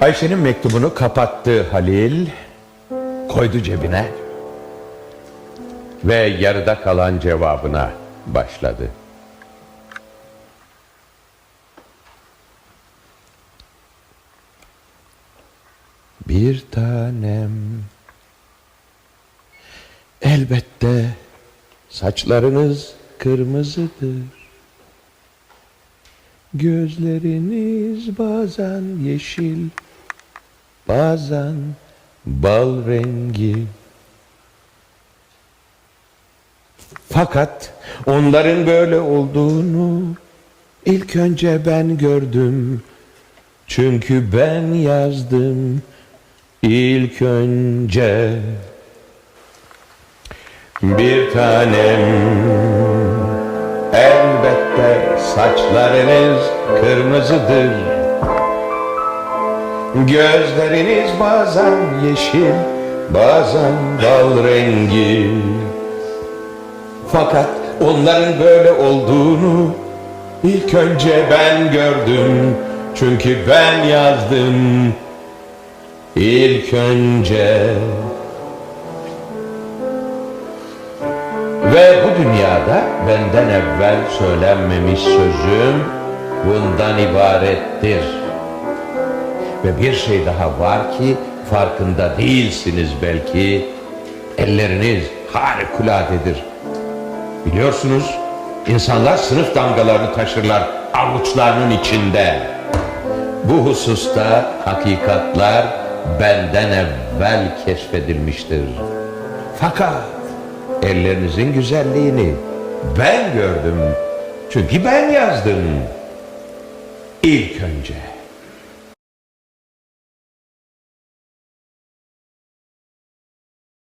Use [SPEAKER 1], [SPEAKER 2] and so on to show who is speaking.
[SPEAKER 1] Ayşe'nin mektubunu kapattı Halil, koydu cebine ve yarıda kalan cevabına başladı. Bir tanem Elbette saçlarınız kırmızıdır. Gözleriniz bazen yeşil, bazen bal rengi. Fakat onların böyle olduğunu ilk önce ben gördüm. Çünkü ben yazdım ilk önce. Bir tanem Elbette saçlarınız kırmızıdır Gözleriniz bazen yeşil Bazen bal rengi. Fakat onların böyle olduğunu ilk önce ben gördüm. Çünkü ben yazdım ilk önce. Ve bu dünyada benden evvel söylenmemiş sözüm bundan ibarettir. Ve bir şey daha var ki farkında değilsiniz belki. Elleriniz harikuladedir. Biliyorsunuz insanlar sınıf damgalarını taşırlar avuçlarının içinde. Bu hususta hakikatler benden evvel keşfedilmiştir. Fakat ellerinizin güzelliğini ben gördüm. Çünkü ben yazdım. İlk önce.